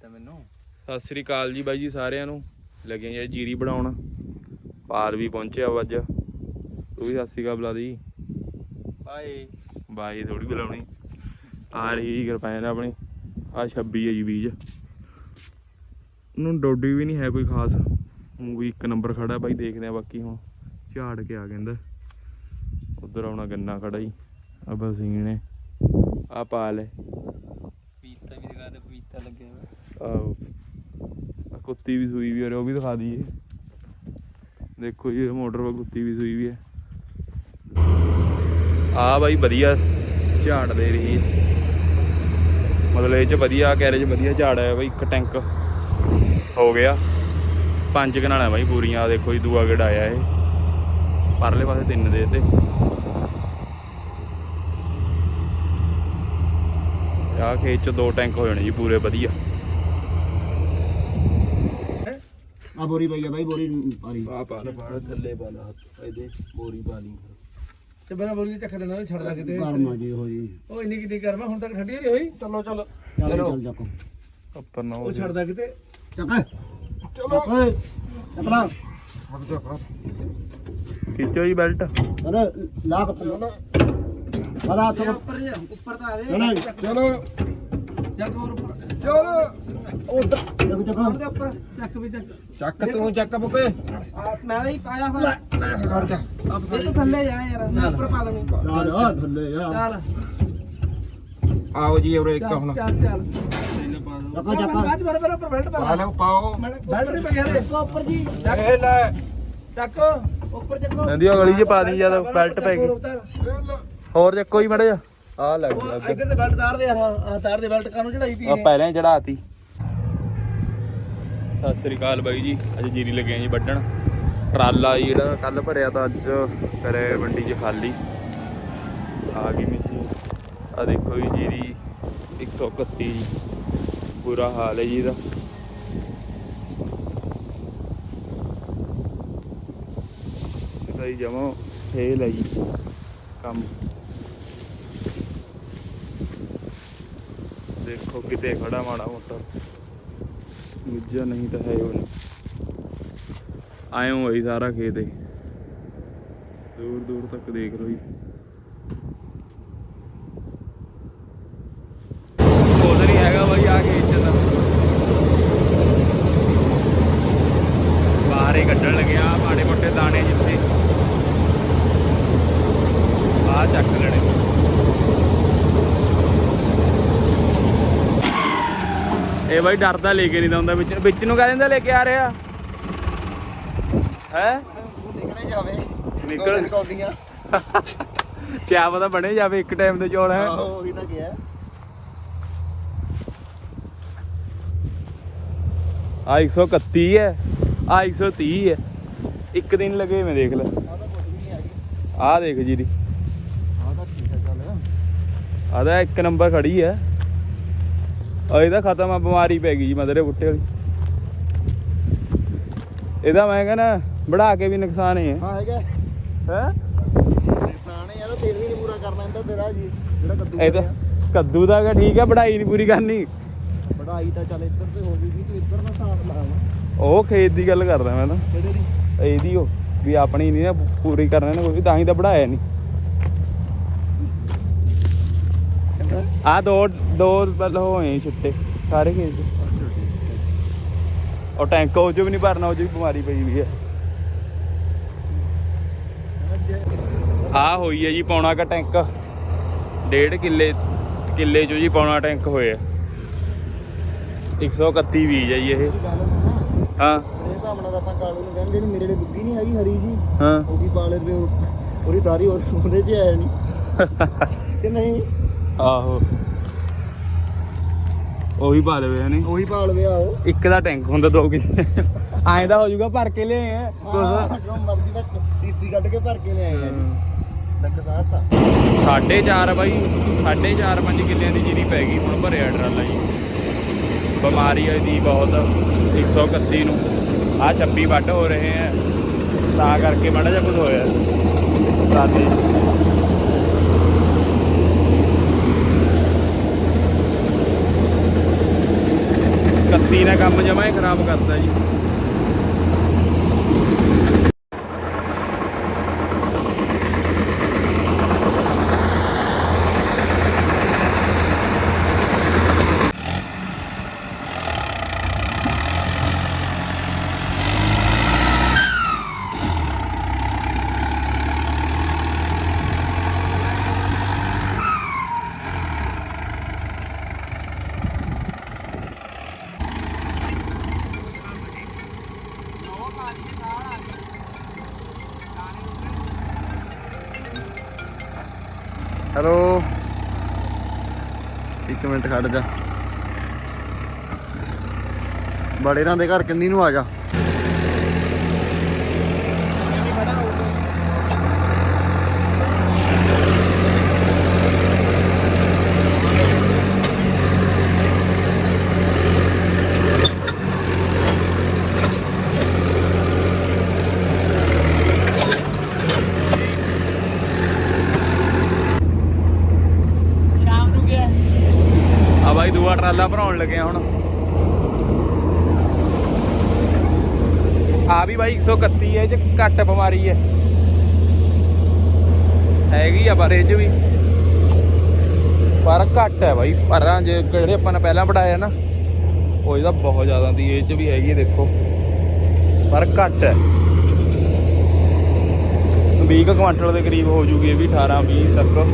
ਤਾਂ ਮੈਨੂੰ। ਸਤਿ ਸ੍ਰੀ ਅਕਾਲ ਜੀ ਬਾਈ ਜੀ ਸਾਰਿਆਂ ਨੂੰ। ਲੱਗੇ ਜੀ ਜੀਰੀ ਬਣਾਉਣ। ਪਾਰ ਵੀ ਪਹੁੰਚਿਆ ਵਾ ਅੱਜ। ਤੂੰ ਵੀ ਸਤਿ ਸ੍ਰੀ ਅਕਾਲ ਬੁਲਾ ਦੀ ਬਾਏ। ਬਾਈ ਥੋੜੀ ਬੁਲਾਉਣੀ। ਆ ਰਹੀ ਕਿਰਪਾਨ ਆਪਣੀ। ਆ 26 ਹੈ ਜੀ ਬੀਜ। ਉਹਨੂੰ ਡੋਡੀ ਵੀ ਨਹੀਂ ਹੈ ਕੋਈ ਖਾਸ। ਉਹ ਵੀ ਇੱਕ ਨੰਬਰ ਖੜਾ ਬਾਈ ਦੇਖਦੇ ਆ ਬਾਕੀ ਹੁਣ। ਝਾੜ ਕੇ ਆ ਕਹਿੰਦਾ। ਉਧਰ ਆਉਣਾ ਗੰਨਾ ਖੜਾ ਜੀ। ਆ ਬਸੀਨੇ ਆ ਪਾ ਲੈ। ਪੀਤਾ ਵੀ ਦਿਖਾ ਦੇ ਪੀਤਾ ਲੱਗਿਆ ਹੋਇਆ ਆਹੋ ਕੁੱਤੀ ਵੀ ਸੂਈ ਵੀ ਹੈ ਉਹ ਵੀ ਦਿਖਾ ਦਈਏ। ਦੇਖੋ ਇਹ ਮੋਟਰ ਵਾ ਕੁੱਤੀ ਵੀ ਸੂਈ ਵੀ ਹੈ ਆ ਬਾਈ ਵਧੀਆ ਝਾੜ ਦੇ ਰਹੀ ਹੈ ਮਤਲਬ ਇਹ ਚ ਵਧੀਆ ਕੈਰੇਜ ਵਧੀਆ ਝਾੜ ਹੈ ਬਾਈ, ਇੱਕ ਟੈਂਕ ਹੋ ਗਿਆ। ਪੰਜ ਕਨਾਲਾਂ ਬਾਈ ਪੂਰੀਆਂ ਆ ਦੇਖੋ ਜੀ, ਦੂਆ ਗੇੜ ਆਇਆ ਇਹ। ਪਰਲੇ ਪਾਸੇ ਤਿੰਨ ਦੇ ਤੇ। ਆ ਖੇਤ ਚ ਦੋ ਟੈਂਕ ਹੋ ਜਾਣੇ ਜੀ, ਪੂਰੇ ਵਧੀਆ। ਆ ਬੋਰੀ ਪਈ ਆ ਬਾਈ ਬੋਰੀ ਪਾਰੀ ਆ ਪਾ ਲੈ। ਪਾ ਥੱਲੇ ਪਾ ਲੈ ਇਹਦੇ ਬੋਰੀ ਪਾ ਲਈ। ਤੇ ਬਣਾ ਬੋਲੀ ਚੱਕ ਦੇਣਾ ਛੱਡਦਾ ਕਿਤੇ। ਗਰਮਾ ਜੀ ਹੋ ਜੀ ਉਹ ਇੰਨੀ ਕਿਤੇ ਗਰਮ ਆ, ਹੁਣ ਤੱਕ ਠੰਡੀ ਨਹੀਂ ਹੋਈ? ਚਲੋ ਚਲੋ। ਚੱਲ ਚੱਲ। ਚੱਕੋ। ਉੱਪਰ ਨਾ ਉਹ ਛੱਡਦਾ ਕਿਤੇ। ਚੱਕ। ਚਲੋ। ਚੱਕਣਾ ਖਿੱਚੋ ਜੀ ਬੈਲਟ। ਅਰੇ ਲਾ ਕੇ ਚਲੋ। ਬੜਾ ਚਲੋ ਉੱਪਰ ਜਾ ਉੱਪਰ ਤਾਂ ਆਵੇ। ਚਲੋ। ਚੱਕ ਹੋਰ ਉੱਪਰ। ਉਧਰ। ਦੇਖੋ ਚੱਕੋ ਉੱਪਰ ਚੱਕ ਵੀ ਚੱਕ। ਚੱਕ ਤੂੰ ਚੱਕ ਬੁਕੇ। ਮੈਂ ਵੀ ਪਾਇਆ ਹੋਇਆ। ਖੜ ਜਾ ਇਹ ਤਾਂ ਥੱਲੇ ਜਾ ਯਾਰ ਮੈਂ ਉੱਪਰ ਪਾ ਦਣੀ। ਚੱਲ ਆ ਥੱਲੇ ਆ। ਚੱਲ। ਆਓ ਜੀ ਉਰੇ ਇੱਕ ਹੁਣ ਚੱਲ ਚੱਲ। ਚੱਕੋ ਬਾਅਦ ਉੱਪਰ ਬੈਲਟ ਪਾ ਪਾ ਲਓ ਪਾਓ। ਬੈਲਟ ਨਹੀਂ ਪਗਿਆ ਰੇ ਉੱਪਰ ਜੀ। ਇਹ ਲੈ। ਚੱਕ। ਉੱਪਰ ਚੱਕੋ। ਨੰਦੀ ਗਲੀ 'ਚ ਪਾ ਦੀ ਜਦ ਬੈਲਟ ਪੈ ਗਈ। ਹੋਰ ਚੱਕੋ ਹੀ ਮੜਾ ਜਾ ਆ ਲੱਗ ਗਿਆ ਇੱਧਰ ਤੇ ਬੈਲਟ ਤਾਰ ਦੇ ਯਾਰ ਆ ਤਾਰ ਦੇ ਬੈਲਟ ਕਾਨੂੰ ਚੜਾਈ ਤੀ ਆ ਪਹਿਲਾਂ ਹੀ ਚੜਾਤੀ ਸਤਿ ਸ੍ਰੀ ਅਕਾਲ ਬਾਈ ਜੀ। ਅੱਜ ਜੀਰੀ ਲੱਗੇ ਆ ਜੀ ਵੱਢਣ। ਟਰਾਲਾ ਜੀ ਜਿਹੜਾ ਕੱਲ ਭਰਿਆ ਤਾਂ ਅੱਜ ਕਰੇ ਮੰਡੀ 'ਚ ਖਾਲੀ। ਆ ਗਈ ਮਸ਼ੀਨ। ਆ ਦੇਖੋ ਜੀ ਜੀਰੀ 131 ਜੀ। ਬੁਰਾ ਹਾਲ ਹੈ ਜੀ ਇਹਦਾ। ਇਹਦਾ ਜਮਾ ਫੇਲ ਹੈ ਜੀ ਕੰਮ। ਦੇਖੋ ਕਿਤੇ ਖੜਾ ਮਾੜਾ ਮੋਟਾ। ਦੂਜਾ ਨਹੀਂ ਤਾਂ ਹੈ ਉਹ ਨਹੀਂ ਆਇਓ ਹੋਈ ਸਾਰਾ ਖੇਤ ਇਹ। ਦੂਰ ਦੂਰ ਤੱਕ ਦੇਖ ਲਓ ਜੀ ਕੁਝ ਨਹੀਂ ਹੈਗਾ ਬਾਈ ਆ ਖੇਤ ਚ ਤਾਂ ਬਾਹਰ ਹੀ ਕੱਢਣ ਲੱਗਿਆ ਮਾੜੇ ਮੋਟੇ ਦਾਣੇ ਜਿੱਥੇ ਆ ਚੱਕ ਲੈਣੇ ਇਹ ਬਾਈ ਡਰਦਾ ਲੈ ਕੇ ਨਹੀਂ ਦਉਂਦਾ ਵਿੱਚ ਵਿੱਚ ਨੂੰ ਕਹਿ ਦਿੰਦਾ ਲੈ ਕੇ ਆ ਰਿਹਾ। ਹੈ? ਨਿਕਲੇ। ਜਾਵੇ ਨਿਕਲ ਨਿਕਲਦੀਆਂ ਕਿਆ ਪਤਾ ਬਣੇ ਜਾਵੇ ਇੱਕ ਟਾਈਮ ਦੇ ਚੌਲ ਹੈ? ਆਹੋ ਉਹੀ ਤਾਂ ਕਿਹਾ। ਆ 131 ਹੈ। ਆ 130 ਹੈ। ਇੱਕ ਦਿਨ ਲਗੇ ਮੈਂ ਦੇਖ ਲੈ। ਆ ਤਾਂ ਆ ਦੇਖ ਜੀ ਦੀ ਆ ਤਾਂ ਠੀਕ ਹੈ ਚੱਲ। ਆਦਾ ਇੱਕ ਨੰਬਰ ਖੜੀ ਹੈ। ਆ ਇਹਦਾ ਖਤਮ ਆ ਬਿਮਾਰੀ ਪੈ ਗਈ ਜੀ ਮਦਰੇ ਬੁੱਟੇ ਵਾਲੀ। ਇਹਦਾ ਮੈਂ ਕਹਿੰਦਾ ਬੜਾ ਕੇ ਵੀ ਨੁਕਸਾਨ ਹੀ ਹੈ। ਹਾਂ ਹੈਗਾ। ਹੈ? ਨੁਕਸਾਨ ਹੈ ਯਾਰ ਤੇਲ ਵੀ ਨਹੀਂ ਪੂਰਾ ਕਰਨਾ ਇਹਦਾ ਤੇਰਾ ਜੀ ਜਿਹੜਾ ਕੱਦੂ ਇਹਦਾ ਕੱਦੂ ਦਾ ਠੀਕ ਹੈ ਬੜਾਈ ਨਹੀਂ ਪੂਰੀ ਕਰਨੀ। ਬੜਾਈ ਤਾਂ ਚੱਲ ਇੱਧਰ ਤੇ ਹੋ ਗਈ ਸੀ ਤੂੰ ਇੱਧਰ ਨਾ ਹਿਸਾਬ ਲਾਉਣਾ ਉਹ ਖੇਤ ਦੀ ਗੱਲ ਕਰਦਾ ਮੈਂ ਤਾਂ। ਕਿਹੜੇ ਦੀ? ਇਹਦੀ ਉਹ ਵੀ ਆਪਣੀ ਨਹੀਂ ਨਾ ਪੂਰੀ ਕਰਨਾ ਨੇ ਕੋਈ ਤਾਂ ਹੀ ਤਾਂ ਬੜਾਇਆ ਨਹੀਂ। ਆ ਦੋ ਦੋ ਵੱਲ ਹੋਏ ਛਿੱਟੇ ਸਾਰੇ ਖੇਤ। ਉਹ ਟੈਂਕ ਉਹ 'ਚ ਵੀ ਨਹੀਂ ਭਰਨਾ ਉਹ 'ਚ ਵੀ ਬਿਮਾਰੀ ਪਈ ਵੀ ਹੈ ਆ ਹੋਈ ਹੈ ਜੀ ਪੌਣਾ ਕਾ ਟੈਂਕ ਡੇਢ ਕਿੱਲੇ ਕਿੱਲੇ 'ਚ ਜੀ ਪੌਣਾ ਟੈਂਕ ਹੋਇਆ 131 ਬੀਜ ਹੈ ਜੀ ਇਹ। ਹਾਂ। ਹਿਸਾਬ ਨਾਲ ਤਾਂ ਆਪਾਂ ਕਾਲੂ ਨੂੰ ਕਹਿੰਦੇ ਜਿਹੜੀ ਮੇਰੇ ਲਈ ਬੁੱਗੀ ਨਹੀਂ ਹੈਗੀ ਹਰੀ ਜੀ। ਹਾਂ। ਉਹ ਵੀ ਪਾ ਲੈ ਰਵੇ ਉਹਦੀ ਸਾਰੀ ਉਹ- ਉਹਦੇ 'ਚ ਹੈ ਨਹੀਂ ਕਿ ਨਹੀਂ? ਆਹੋ। ਉਹੀ ਪਾ ਲਵੇ ਹਨੇ। ਉਹੀ ਪਾ ਲਵੇ ਆਓ ਇੱਕ ਦਾ ਟੈਂਕ ਹੁੰਦਾ ਦੋ ਕਿੱਲੇ ਐਂ ਦਾ ਹੋ ਜਾਊਗਾ ਭਰ ਕੇ ਲਿਆਏ ਆ। ਕੁਛ। ਜੋ ਮਰਜ਼ੀ ਦਾ ਟੀਸੀ ਕੱਢ ਕੇ ਭਰ ਕੇ ਲਿਆਏ ਆ ਜੀ। ਲੱਗ ਤਾਂ ਸਾਢੇ ਚਾਰ ਬਾਈ ਸਾਢੇ ਚਾਰ ਪੰਜ ਕਿੱਲਿਆਂ ਦੀ ਜੀਰੀ ਪੈ ਗਈ ਹੁਣ ਭਰਿਆ ਟਰਾਲਾ ਜੀ। ਬਿਮਾਰੀ ਹੈ ਦੀ ਬਹੁਤ 131 ਨੂੰ। ਆ 26 ਵੱਢ ਹੋ ਰਹੇ ਆ। ਤਾਂ ਕਰਕੇ ਮਾੜਾ ਜਿਹਾ ਕੁਝ ਹੋਇਆ। ਸਾਦੇ ਧੁੱਪੀ ਕੰਮ ਜਮਾ ਹੀ ਖਰਾਬ ਕਰਤਾ ਜੀ। ਹੈਲੋ ਇੱਕ ਮਿੰਟ ਖੜ ਜਾ। ਬੜੇਰਾਂ ਦੇ ਘਰ ਕਿੰਨੀ ਨੂੰ ਆ ਜਾ। ਦੂਆ ਟਰਾਲਾ ਭਰਾਉਣ ਲੱਗੇ ਹੁਣ। ਆ ਵੀ ਬਾਈ 131 ਹੈ ਇਹ ਘੱਟ ਬਿਮਾਰੀ ਹੈ ਹੈਗੀ ਆ ਪਰ ਇਹ ਵੀ। ਪਰ ਘੱਟ ਹੈ ਬਾਈ, ਪਰਾਂ ਜੇ ਜਿਹੜੇ ਆਪਾਂ ਨੇ ਪਹਿਲਾਂ ਪੜਾਇਆ ਨਾ, ਉਹ ਇਹਦਾ ਬਹੁਤ ਜ਼ਿਆਦਾ ਦੀ ਇਹ ਚ ਵੀ ਹੈਗੀ ਦੇਖੋ। ਪਰ ਘੱਟ ਹੈ 20 ਕੁ ਕੁਆਂਟਲ ਦੇ ਕਰੀਬ ਹੋ ਜੂਗੀ ਇਹ ਵੀ 18 20 ਤੱਕ।